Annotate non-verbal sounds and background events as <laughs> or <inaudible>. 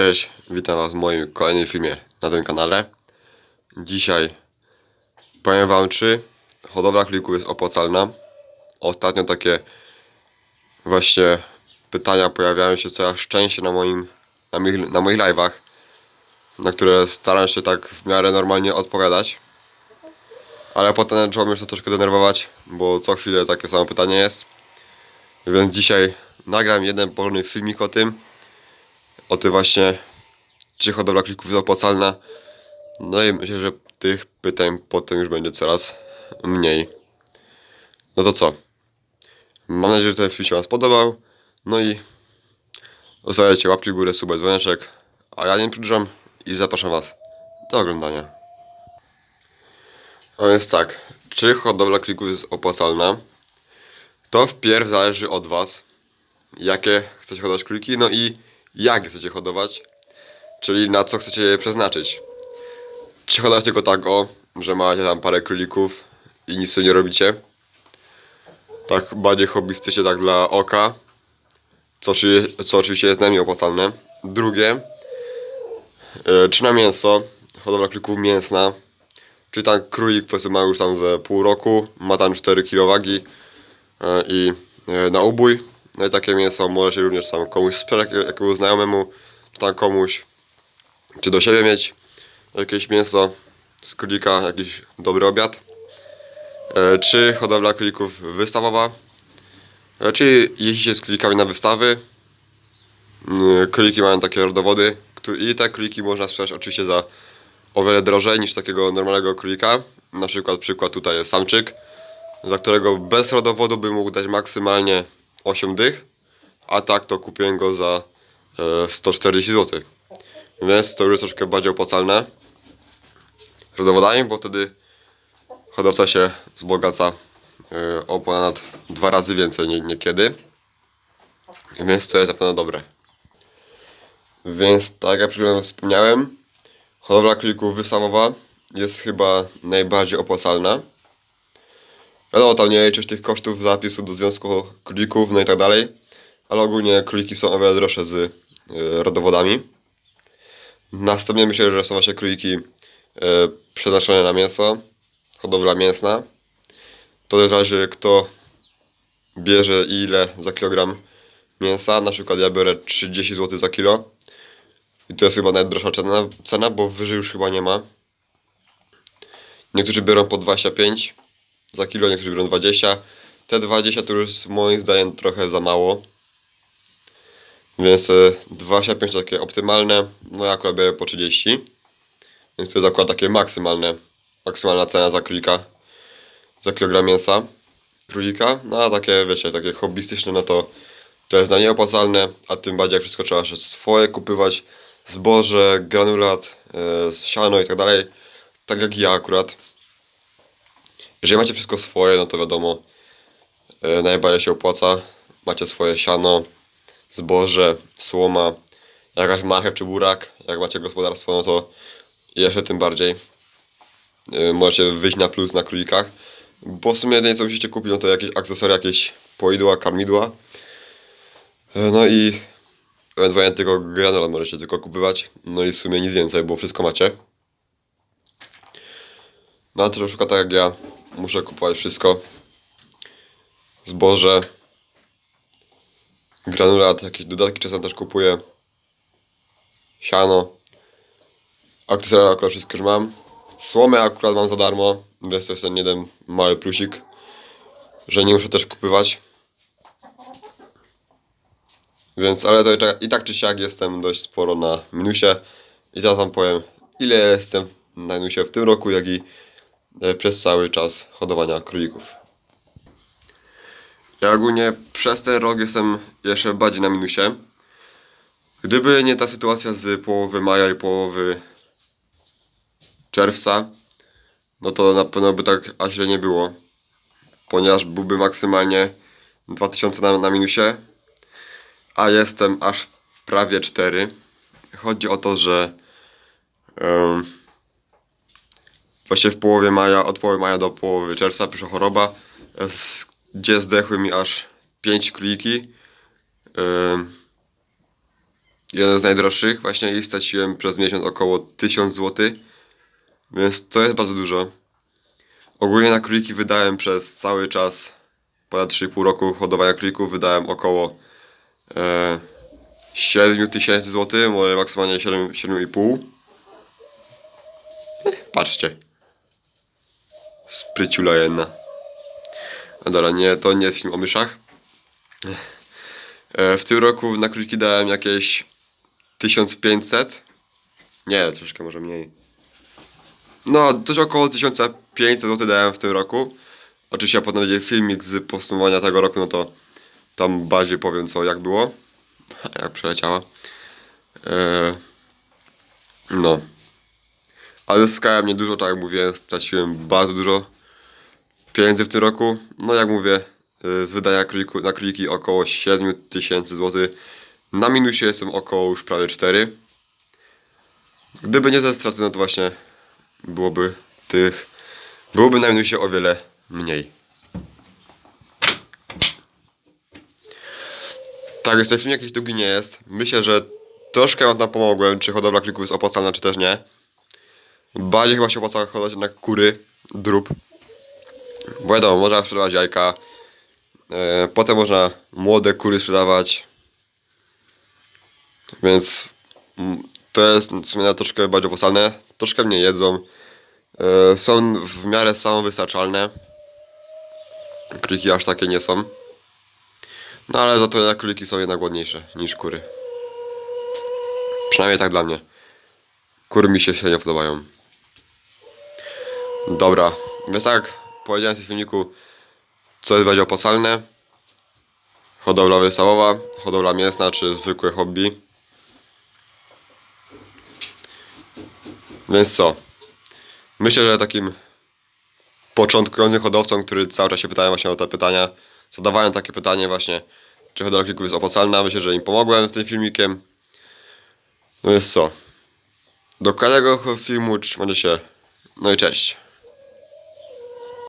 Cześć, witam Was w moim kolejnym filmie na tym kanale. Dzisiaj powiem Wam, czy hodowla klików jest opłacalna. Ostatnio takie właśnie pytania pojawiają się coraz częściej na moim, na moich, na moich live'ach, na które staram się tak w miarę normalnie odpowiadać. Ale potem zacząłem już to troszkę denerwować, bo co chwilę takie samo pytanie jest. Więc dzisiaj nagram jeden porządny filmik o tym, o tym właśnie, czy hodowla klików jest opłacalna. No i myślę, że tych pytań potem już będzie coraz mniej. No to co? Mam nadzieję, że ten film się Wam spodobał. No i zostawiajcie łapki w górę, suba, dzwoneczek. A ja nie przedłużam i zapraszam Was do oglądania. A więc tak, czy hodowla klików jest opłacalna? To wpierw zależy od Was, jakie chcecie hodować króliki, no i jak chcecie hodować, czyli na co chcecie je przeznaczyć. Czy hodować tylko tak o, że macie tam parę królików i nic tym nie robicie? Tak bardziej hobbystycznie, tak dla oka, co, co oczywiście jest najmniej opłacalne. Drugie, e, czy na mięso, hodowla królików mięsna, czyli tam królik powiedzmy ma już tam ze pół roku, ma tam 4 kg wagi e, i e, na ubój. No i takie mięso może się również tam komuś sprzedać, jak- jakiemuś znajomemu, czy tam komuś, czy do siebie mieć jakieś mięso z królika, jakiś dobry obiad. E, Czy hodowla królików wystawowa, e, czy jeździcie z królikami na wystawy. Mm, Króliki mają takie rodowody i te króliki można sprzedać oczywiście za o wiele drożej niż takiego normalnego królika. Na przykład przykład tutaj jest samczyk, za którego bez rodowodu by mógł dać maksymalnie 8 dych, a tak to kupiłem go za e, 140 zł. Więc to już troszkę bardziej opłacalne z rodowodami, bo wtedy hodowca się wzbogaca e, o ponad dwa razy więcej nie, niekiedy. Więc to jest na pewno dobre. Więc tak jak przed wspomniałem, hodowla królików wystawowa jest chyba najbardziej opłacalna. Wiadomo, tam nie liczyć tych kosztów zapisu do związku królików, no i tak dalej. Ale ogólnie króliki są o wiele droższe z y, rodowodami. Następnie myślę, że są właśnie króliki y, przeznaczone na mięso, hodowla mięsna. To też zależy kto bierze ile za kilogram mięsa. Na przykład ja biorę 30 zł za kilo. I to jest chyba najdroższa cena, cena, bo wyżej już chyba nie ma. Niektórzy biorą po 25 za kilo, niektórzy biorą 20. Te 20 to już moim zdaniem trochę za mało. Więc e, 25 to takie optymalne. No ja akurat biorę po 30. Więc to jest akurat takie maksymalne, maksymalna cena za królika. Za kilogram mięsa królika. No a takie wiecie, takie hobbystyczne no to to jest na nie opłacalne, a tym bardziej jak wszystko trzeba swoje kupywać. Zboże, granulat, e, siano i tak dalej. Tak jak ja akurat. Jeżeli macie wszystko swoje, no to wiadomo, e, najbardziej się opłaca. Macie swoje siano, zboże, słoma, jakaś marchew czy burak. Jak macie gospodarstwo, no to jeszcze tym bardziej e, możecie wyjść na plus na królikach. Bo w sumie jedynie co musicie kupić, no to jakieś akcesoria, jakieś poidła, karmidła. E, No i ewentualnie tylko granulat możecie tylko kupować. No i w sumie nic więcej, bo wszystko macie. No to na przykład tak jak ja muszę kupować wszystko. Zboże, granulat, jakieś dodatki czasem też kupuję. Siano. Akcesoria akurat wszystko już mam. Słomę akurat mam za darmo, więc to jest ten jeden mały plusik, że nie muszę też kupywać. Więc, ale to i tak- i tak czy siak jestem dość sporo na minusie. I zaraz wam powiem, ile jestem na minusie w tym roku, jak i przez cały czas hodowania królików. Ja ogólnie przez ten rok jestem jeszcze bardziej na minusie. Gdyby nie ta sytuacja z połowy maja i połowy czerwca, no to na pewno by tak aż nie było. Ponieważ byłby maksymalnie 2000 na, na minusie, a jestem aż prawie 4. Chodzi o to, że właśnie w połowie maja, od połowy maja do połowy czerwca przyszła choroba, gdzie zdechły mi aż 5 króliki. Jeden z najdroższych właśnie i straciłem przez miesiąc około 1000 zł. Więc to jest bardzo dużo. Ogólnie na króliki wydałem przez cały czas ponad 3,5 roku hodowania królików wydałem około e, 7 tysięcy złotych, może maksymalnie 7, 7,5. Eh, Patrzcie. Spryciula jedna. A dobra, nie, to nie jest film o myszach. E, w tym roku na króliki dałem jakieś 1500. Nie, troszkę może mniej. No, coś około 1500 zł dałem w tym roku. Oczywiście ja potem będzie filmik z podsumowania tego roku, no to tam bardziej powiem co, jak było. <laughs> Jak przeleciała. E, no. Ale zyskałem niedużo, tak jak mówiłem, straciłem bardzo dużo pieniędzy w tym roku. No jak mówię, y, z wydania króliku, na króliki około 7 tysięcy złotych. Na minusie jestem około już prawie 4. Gdyby nie te straty, no to właśnie byłoby tych, byłoby na minusie o wiele mniej. Tak, jest ten film jakiś długi nie jest. Myślę, że troszkę wam tam pomogłem, czy hodowla klików jest opłacalna, czy też nie. Bardziej chyba się opłaca hodowlać jednak kury, drób. Bo wiadomo, można sprzedawać jajka. E, potem można młode kury sprzedawać. Więc mm, to jest w sumie troszkę bardziej opłacalne. Troszkę mniej jedzą. E, są w miarę samowystarczalne. Króliki aż takie nie są. No ale za to jednak króliki są jednak ładniejsze niż kury. Przynajmniej tak dla mnie. Kury mi się średnio podobają. Dobra, więc tak, powiedziałem w tym filmiku, co jest bardziej opłacalne. Hodowla wystawowa, hodowla mięsna, czy zwykłe hobby. Więc co? Myślę, że takim początkującym hodowcom, który cały czas się pytają właśnie o te pytania, zadawałem takie pytanie właśnie, czy hodowla klików jest opłacalna. Myślę, że im pomogłem z tym filmikiem. No jest co? Do kolejnego filmu trzymajcie się. No i cześć.